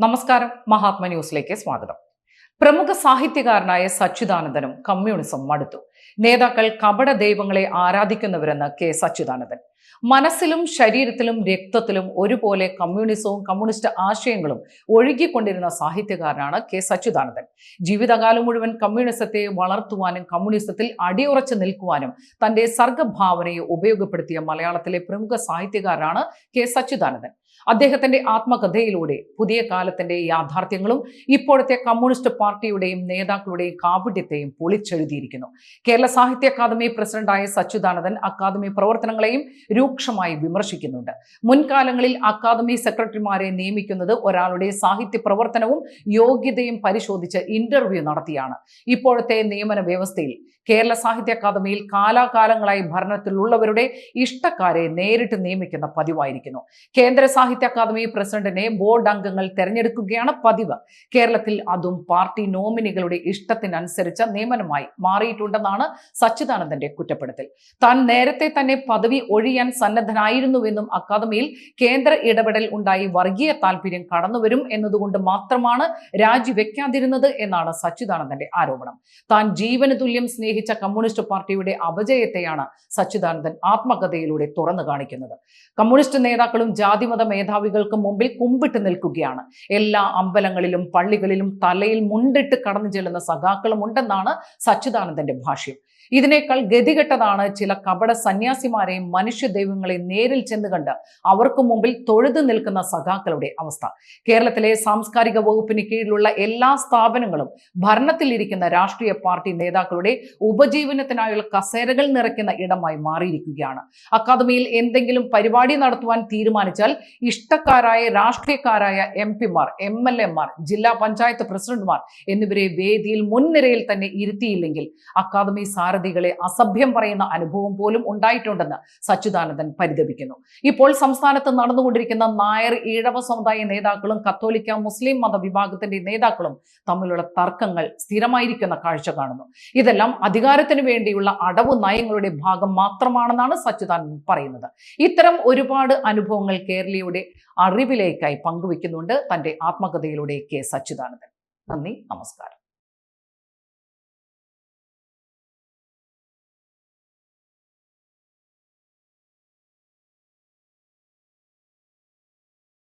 നമസ്കാരം. മഹാത്മ ന്യൂസിലേക്ക് സ്വാഗതം. പ്രമുഖ സാഹിത്യകാരനായ സച്ചിദാനന്ദനും കമ്മ്യൂണിസം മടുത്തു. നേതാക്കൾ കപട ദൈവങ്ങളെ ആരാധിക്കുന്നവരെന്ന് കെ. സച്ചിദാനന്ദൻ. മനസ്സിലും ശരീരത്തിലും രക്തത്തിലും ഒരുപോലെ കമ്മ്യൂണിസവും കമ്മ്യൂണിസ്റ്റ് ആശയങ്ങളും ഒഴുകിക്കൊണ്ടിരുന്ന സാഹിത്യകാരനാണ് കെ സച്ചിദാനന്ദൻ. ജീവിതകാലം മുഴുവൻ കമ്മ്യൂണിസത്തെ വളർത്തുവാനും കമ്മ്യൂണിസത്തിൽ അടിയുറച്ചു നിൽക്കുവാനും തന്റെ സർഗഭാവനയെ ഉപയോഗപ്പെടുത്തിയ മലയാളത്തിലെ പ്രമുഖ സാഹിത്യകാരനാണ് കെ സച്ചിദാനന്ദൻ. അദ്ദേഹത്തിന്റെ ആത്മകഥയിലൂടെ പുതിയ കാലത്തിന്റെ യാഥാർത്ഥ്യങ്ങളും ഇപ്പോഴത്തെ കമ്മ്യൂണിസ്റ്റ് പാർട്ടിയുടെയും നേതാക്കളുടെയും കാപട്യത്തെയും പൊളിച്ചെഴുതിയിരിക്കുന്നു. കേരള സാഹിത്യ അക്കാദമി പ്രസിഡന്റായ സച്ചിദാനന്ദൻ അക്കാദമി പ്രവർത്തനങ്ങളെയും രൂക്ഷമായി വിമർശിക്കുന്നുണ്ട്. മുൻകാലങ്ങളിൽ അക്കാദമി സെക്രട്ടറിമാരെ നിയമിക്കുന്നത് ഒരാളുടെ സാഹിത്യ പ്രവർത്തനവും യോഗ്യതയും പരിശോധിച്ച് ഇന്റർവ്യൂ നടത്തിയാണ്. ഇപ്പോഴത്തെ നിയമന വ്യവസ്ഥയിൽ കേരള സാഹിത്യ അക്കാദമിയിൽ കാലാകാലങ്ങളായി ഭരണത്തിലുള്ളവരുടെ ഇഷ്ടക്കാരെ നേരിട്ട് നിയമിക്കുന്ന പതിവായിരിക്കുന്നു. കേന്ദ്ര സാഹിത്യ അക്കാദമി പ്രസിഡന്റിനെ ബോർഡ് അംഗങ്ങൾ തെരഞ്ഞെടുക്കുകയാണ് പതിവ്. കേരളത്തിൽ അതും പാർട്ടി നോമിനികളുടെ ഇഷ്ടത്തിനനുസരിച്ച നിയമനമായി മാറിയിട്ടുണ്ടെന്നാണ് സച്ചിദാനന്ദന്റെ കുറ്റപ്പെടുത്തൽ. താൻ നേരത്തെ തന്നെ പദവി ഒഴിയാൻ സന്നദ്ധനായിരുന്നുവെന്നും അക്കാദമിയിൽ കേന്ദ്ര ഇടപെടൽ ഉണ്ടായി വർഗീയ താൽപര്യം കടന്നുവരും എന്നതുകൊണ്ട് മാത്രമാണ് രാജിവെക്കാതിരുന്നത് എന്നാണ് സച്ചിദാനന്ദന്റെ ആരോപണം. താൻ ജീവന തുല്യം സ്നേഹിച്ച കമ്മ്യൂണിസ്റ്റ് പാർട്ടിയുടെ അപജയത്തെയാണ് സച്ചിദാനന്ദൻ ആത്മകഥയിലൂടെ തുറന്നു കാണിക്കുന്നത്. കമ്മ്യൂണിസ്റ്റ് നേതാക്കളും ജാതിമത മേധാവികൾക്കും മുമ്പിൽ കുമ്പിട്ട് നിൽക്കുകയാണ്. എല്ലാ അമ്പലങ്ങളിലും പള്ളികളിലും തലയിൽ മുണ്ടിട്ട് കടന്നു ചെല്ലുന്ന സഖാക്കളും ഉണ്ടെന്നാണ് സച്ചിദാനന്ദന്റെ ഭാഷ്യം. ഇതിനേക്കാൾ ഗതികെട്ടതാണ് ചില കപട സന്യാസിമാരെയും മനുഷ്യ ദൈവങ്ങളെയും നേരിൽ ചെന്ന് കണ്ട് അവർക്ക് മുമ്പിൽ തൊഴുതു നിൽക്കുന്ന സഖാക്കളുടെ അവസ്ഥ. കേരളത്തിലെ സാംസ്കാരിക വകുപ്പിന് കീഴിലുള്ള എല്ലാ സ്ഥാപനങ്ങളും ഭരണത്തിലിരിക്കുന്ന രാഷ്ട്രീയ പാർട്ടി നേതാക്കളുടെ ഉപജീവനത്തിനായുള്ള കസേരകൾ നിറയ്ക്കുന്ന ഇടമായി മാറിയിരിക്കുകയാണ്. അക്കാദമിയിൽ എന്തെങ്കിലും പരിപാടി നടത്തുവാൻ തീരുമാനിച്ചാൽ ഇഷ്ടക്കാരായ രാഷ്ട്രീയക്കാരായ എം പിമാർ എം എൽ എമാർ ജില്ലാ പഞ്ചായത്ത് പ്രസിഡന്റുമാർ എന്നിവരെ വേദിയിൽ മുൻനിരയിൽ തന്നെ ഇരുത്തിയില്ലെങ്കിൽ അക്കാദമി സാരഥികളെ അസഭ്യം പറയുന്ന അനുഭവം പോലും ഉണ്ടായിട്ടുണ്ടെന്ന് സച്ചിദാനന്ദൻ പരിതപിക്കുന്നു. ഇപ്പോൾ സംസ്ഥാനത്ത് നടന്നുകൊണ്ടിരിക്കുന്ന നായർ ഈഴവ സമുദായ നേതാക്കളും കത്തോലിക്ക മുസ്ലിം മതവിഭാഗത്തിന്റെ നേതാക്കളും തമ്മിലുള്ള തർക്കങ്ങൾ സ്ഥിരമായിരിക്കുന്ന കാഴ്ച കാണുന്നു. ഇതെല്ലാം അധികാരത്തിനു വേണ്ടിയുള്ള അടവ് നയങ്ങളുടെ ഭാഗം മാത്രമാണെന്നാണ് സച്ചിദാനന്ദൻ പറയുന്നത്. ഇത്തരം ഒരുപാട് അനുഭവങ്ങൾ കേരളീയയുടെ അറിവിലേക്കായി പങ്കുവെക്കുന്നുണ്ട് തന്റെ ആത്മകഥയിലൂടെ കെ. സച്ചിദാനന്ദൻ. നന്ദി നമസ്കാരം.